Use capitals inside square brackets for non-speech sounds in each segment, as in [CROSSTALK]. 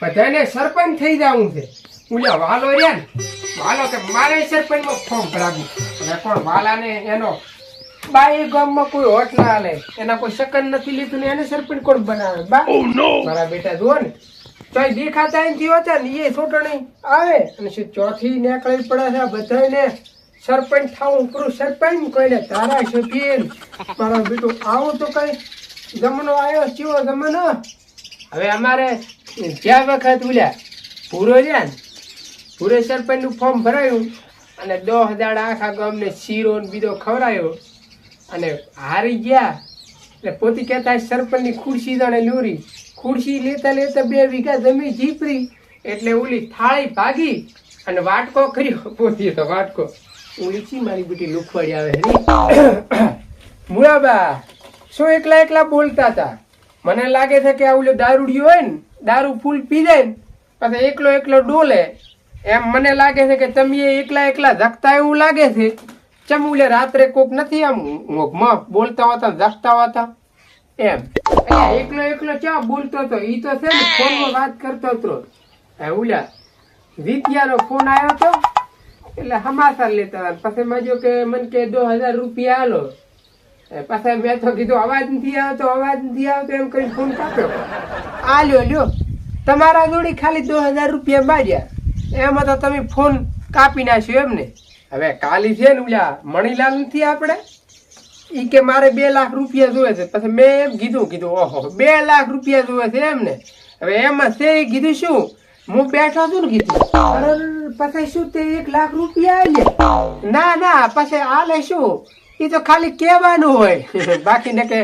બધાને સરપંચ થઈ જવું છે. ઉલ્યા વાલો રહ્યા ને. વાલો કે મારે સરપંચમાં ફોર્મ ભરાવું અને કોણ વાલાને એનો બાઈ ગામમાં કોઈ હોટ ના હાલે. એના કોઈ સકન નથી લીધું ને એને સરપંચ કોણ બનાવે? બા મારા બેટા જુઓ ને. તોય દેખાતા એમ થયો હતા ને એ ચૂંટણી આવે અને શું ચોથી નીકળી પડે છે બધાને સરપંચ થાવું પૂરું સરપંચ કોઈને તારા સભ્ય મારો બેટો આવું તો કઈ જમનો આવ્યો ચેવો જમનો હવે અમારે જ્યાં વખત બોલ્યા પૂરો રહ્યા ને, પૂરે સરપંચનું ફોર્મ ભરાયું અને દો હજાર આખા ગામને શીરો ને બીજો ખવડાયો અને હારી ગયા. એટલે પોતે કહેતા સરપંચની ખુરશી જાણે લોરી. ખુરશી લેતા લેતા બે વીઘા જમીન જીપરી એટલે ઓલી થાળી ભાગી અને વાટકો કર્યો. પોતે તો વાટકો. ઓલી ચી મારી બેટી લુખવાડી આવે [COUGHS] મુળાબા શું એકલા એકલા બોલતા હતા? મને લાગે છે કે આ ઓલો દારૂડિયો હોય ને, દારૂ ફૂલ પી જાય ને, પછી એકલો એકલો ડોલે. એમ મને લાગે છે કે તમે એકલા એકલા ધકતા એવું લાગે છે. ચમ ઓલે રાત્રે કોક નથી આમ ઊંઘમાં બોલતા હોતા ધકતા હોતા? એમ. એકલો એકલો ક્યાં બોલતો હતો? એ તો છે ને ફોનમાં વાત કરતો હતો ઓલા વિદ્યાનો ફોન આવ્યો હતો એટલે હમાસા લેતા પછી મજો કે, મને કે દો હજાર રૂપિયા આલો. પાછા મેં તો કીધું, અવાજ નથી આવતો, અવાજ નથી આવતો, એમ કરીને ફોન કાપ્યો. આ લ્યો. લ્યો તમારા જોડી ખાલી દો હજાર રૂપિયા માર્યા એમાં તો તમે ફોન કાપી નાખ્યો એમને. હવે કાલી છે ને ઓલા મણીલાલ નથી આપણે? ઈ કે મારે બે લાખ રૂપિયા જોવે છે. પછી મેં એમ કીધું કીધું, ઓહો, બે લાખ રૂપિયા જોવે છે એમ ને હવે એમાં તે કીધું શું? હું બેઠો છું ને કીધું પછી શું તે એક લાખ રૂપિયા આવી ના ના, પછી આ લે શું? એ તો ખાલી કહેવાનું હોય. બાકી ને કે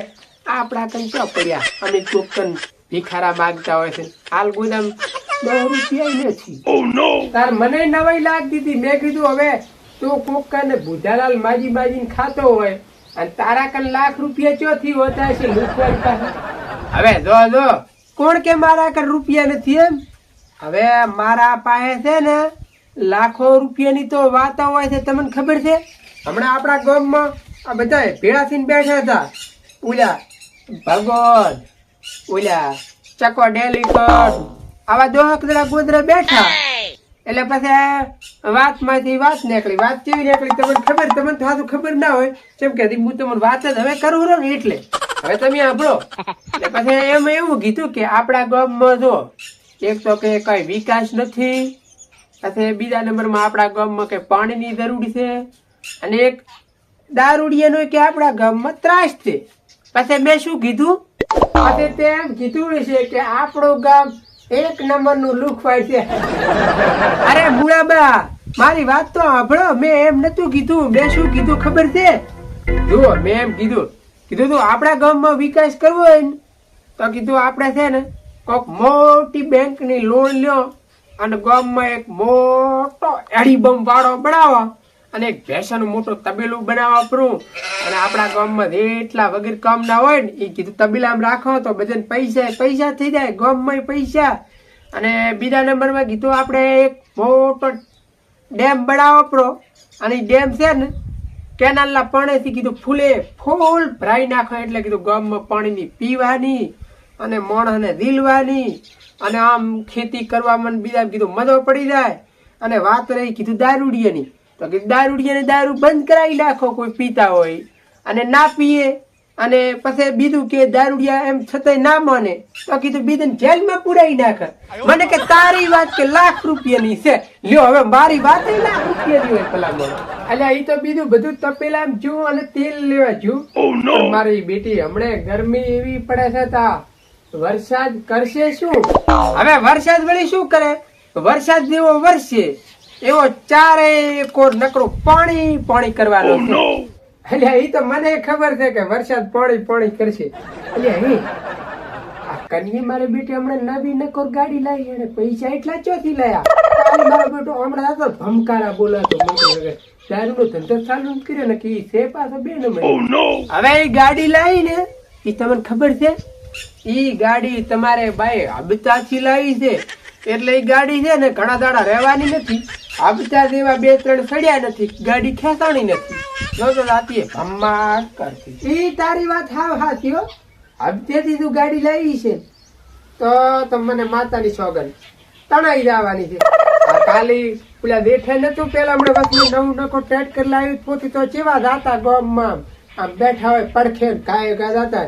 આપણા કઈ ક્યાં પડ્યા. અમે કોકન ભિખારા માંગતા હોય છે. હાલ ગોદામ દસ રૂપિયા નથી. તાર મને નવાઈ લાગ દીધી. મેં કીધું હવે તું કોકન ભુજાલાલ માજી માજીને ખાતો હોય અને તારા કન લાખ રૂપિયા ચોથી હોતા છે પાસે. હવે જો જો. કોણ કે મારા કન રૂપિયા નથી એમ? હવે મારા પાસે છે ને લાખો રૂપિયાની તો વાત હોય છે. તમને ખબર છે? હમણાં આપણા ગામમાં આ બધા ભેળા થઈને બેઠા હતા. ઓલા ભગવાન ઓલા ચકો ડેલીકટ, આવા દોહક જરા ગોદરા બેઠા. એટલે પછી વાતમાંથી વાત નીકળી. વાત કેવી નીકળી તમને ખબર, તમને થાતું ખબર ના હોય. કેમ કે હું તમને વાત જ હવે કરું ને એટલે. હવે તમે સાંભળો. એટલે પછી એમ એવું કીધું કે આપણા ગામમાં જો એક તો કે કઈ વિકાસ નથી. પછી બીજા નંબરમાં આપણા ગામમાં કે પાણીની જરૂર છે. અને એક દારૂડિયાનો કે આપણા ગામમાં ત્રાસ છે. પછી મેં શું કીધું? પછી તેમ કીધું છે કે આપણું ગામ એક નંબરનું લુખવાય છે. અરે બુડાબા મારી વાત તો સાંભળો મેં એમ નતું કીધું. મેં શું કીધું ખબર છે? જુઓ મેં એમ કીધું. કીધું તું આપણા ગામમાં વિકાસ કરવો હોય ને તો કીધું આપણે છે ને કોક મોટી બેંકની લોન લ્યો અને ગામમાં એક મોટો એડીબમ વાળો બનાવો. અને એક ભેંસાનું મોટું તબેલું બનાવવા પરું અને આપણા ગામમાં એટલા વગર કામ ના હોય ને એ કીધું, તબેલામાં રાખો તો બધાને પૈસા પૈસા થઈ જાય, ગામમાં પૈસા. અને બીજા નંબરમાં કીધું, આપણે એક મોટો ડેમ બનાવવો પડો અને ડેમ છે ને, કેનાલના પાણીથી કીધું, ફૂલે, ફૂલ ભરાઈ નાખો. એટલે કીધું, ગામમાં પાણીની પીવાની અને માણસને રીલવાની અને આમ ખેતી કરવામાં મને બીજા કીધું મજો પડી જાય. અને વાત રહી, કીધું, દારૂડિયાની. તો કીધું દારૂડિયાને દારૂ બંધ કરાવી નાખો કોઈ પીતા હોય. અને ના પીએ અને પછી બીજું કે દારૂડિયા એમ છતાંય ના માને તો કીધું બીજું જેલમાં પુરાઈ નાખે. મને કે તારી વાત કે લાખ રૂપિયાની છે. લ્યો હવે મારી વાત લાખ રૂપિયાની હોય પેલા એટલે એ તો બીજું બધું તપેલા જો અને તેલ લેવા જુઓ. મારી બેટી હમણે ગરમી એવી પડે છે તા. વરસાદ કરશે શું? હવે વરસાદ વળી શું કરે? વરસાદ જેવો વરસે. એવો ચારે કોર નકરો પાણી પાણી કરવાનો એટલે એ તો મને ખબર છે કે વરસાદ પાણી પાણી કરશે. એટલે અહીં આ કન્યે મારે બેટી હમણાં નવી નકોર ગાડી લાવી અને પૈસા એટલા ચોથી લાયા. મારો બેટો હમણાં હતો ભમકારા બોલાતો મોટો વગર. દારૂનો ધંધો ચાલુ કર્યો ને કે છે પાછો બે નંબર હવે એ ગાડી લાવી ને એ તમને ખબર છે? ઈ ગાડી તમારે ભાઈ હબતાથી લાવી છે. એટલે એ ગાડી છે ને ઘણા દાડા રહેવાની નથી. હબતા જેવા બે ત્રણ સડ્યા નથી, ગાડી ખેંચાણી નથી. જો તો રાતીએ ભમ્મા કરતી. એ તારી વાત હાવ હાચી હો. તું ગાડી લાવી છે, તો તમને માતાની સોગન તણાઈ જવાની છે. કાલી પેલા દેઠે નતું, પેલા હમણાં વસ્તુ નવું નખો ટેટ કરી લાવી પોતી તો ચેવા જાતા ગોમમાં. આમ બેઠા હોય, પડખે કાંઈ કા જાતા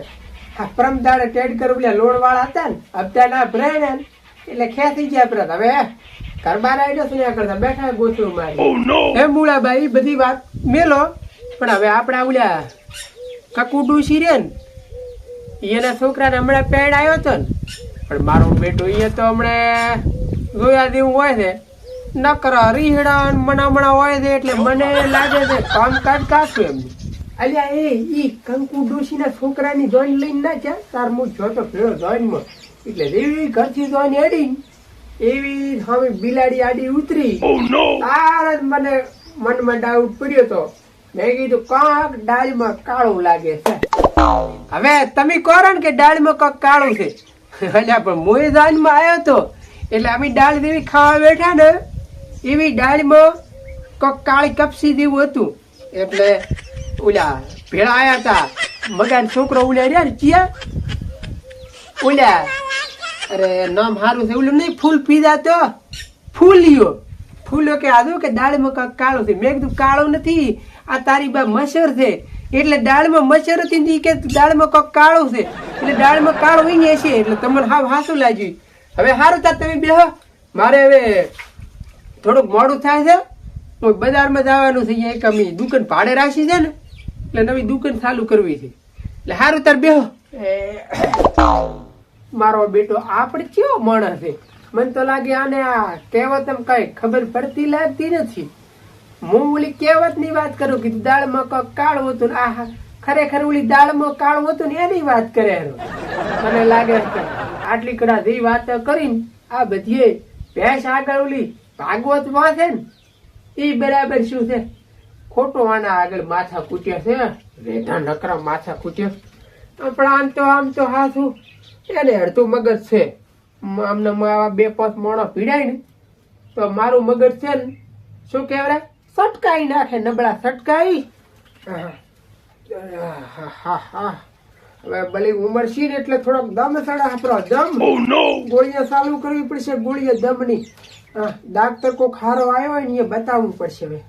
આ પ્રમદાડે ટેટ કરી, પેલા લોણ વાળા હતા ને અત્યારના ભરે ને, એટલે ખેંચી ગયા પ્રત હવે કરતા. બેઠા ગોથરું મારી હે મૂળાબાઈ બધી વાત મેલો. પણ હવે આપડા ઓલ્યા કકુ ડૂસી એના છોકરાને હમણાં પેડ આવ્યો હતો ને. પણ મારો બેટો એ તો હમણાં જોયા દેવું હોય છે. નકર રીહડા ને મણામણા હોય છે એટલે મને લાગે છે કામ કાજ કાશું એમ. અલ્યા એ ઈ કંકુ ડોશીના છોકરાની જોઈન લઈને ના ચા તાર હું જોતો ફેરો જોઈનમાં. એટલે એવી ઘરથી જોઈન એડી એવી હવે બિલાડી આડી ઉતરી. તાર જ મને મનમાં ડાઉટ પડ્યો તો. મેં કીધું કાંક ડાળમાં કાળું લાગે છે. હવે તમે કહો કે ડાળમાં કોક કાળું છે? અલ્યા પણ મોય દાનમાં આવ્યો તો. એટલે અમે ડાળ જેવી ખાવા બેઠા ને એવી ડાળમાં કોક કાળી કપસી જેવું હતું. એટલે ઓલા ભેળા આયા હતા મગાન છોકરો ઓલા રહ્યા ને ચિયા. ઓલા અરે, નામ સારું છે, ઓલું નહીં, ફૂલ પીધા તો? ફૂલ્યો. ફૂલો કે આદુ કે દાળમાં કાંક કાળો છે. મેં કીધું કાળો નથી. આ તારી બા મસર છે. એટલે દાળમાં મસર હતી ને કે દાળમાં કોક કાળો છે. એટલે દાળમાં કાળું ઈ છે એટલે તમને હાવ હાસું લાગ્યું. હવે સારું તાર તમે બેહો. મારે હવે થોડુંક મોડું થાય છે. તો બજારમાં જવાનું છે અહીંયા એક અમે દુકાન ભાડે રાખી છે ને. એટલે નવી દુકાન ચાલુ કરવી છે. એટલે સારું તાર બેહો. મારો બેટો આપણે કેવો માણસ છે? મને તો લાગે આને આ કહેવત એમ કઈ ખબર પડતી લાગતી નથી. હું ઓલી કહેવતની વાત કરું કે દાળમાં કોક કાળું હતું આ ખરેખર ઓલી દાળમાં કાળું હતું ને એની વાત કરે. મને લાગે આટલી કડા જે વાત કરીને આ બધીએ ભેંસ આગળ ઓલી ભાગવતમાં છે ને, એ બરાબર શું છે? ખોટો આના આગળ માથા કૂટ્યા છે રેઢા નકરા માથા કૂટ્યા પણ આમ તો આમ તો હાથું એને અડધું મગજ છે. આમને મ- આવા બે પાંચ મોણો પીડાય ને તો મારું મગજ છે ને શું કહેવાય? સટકાઈ નાખે નબળા સટકાઈ. હવે ભલે ઉંમર છે ને એટલે થોડોક દમ સડા આપણો દમ. ગોળીઓ ચાલુ કરવી પડશે ગોળીઓ દમની. હા, ડાક્ટર કોક હારો આવ્યો હોય ને એ બતાવવું પડશે હવે.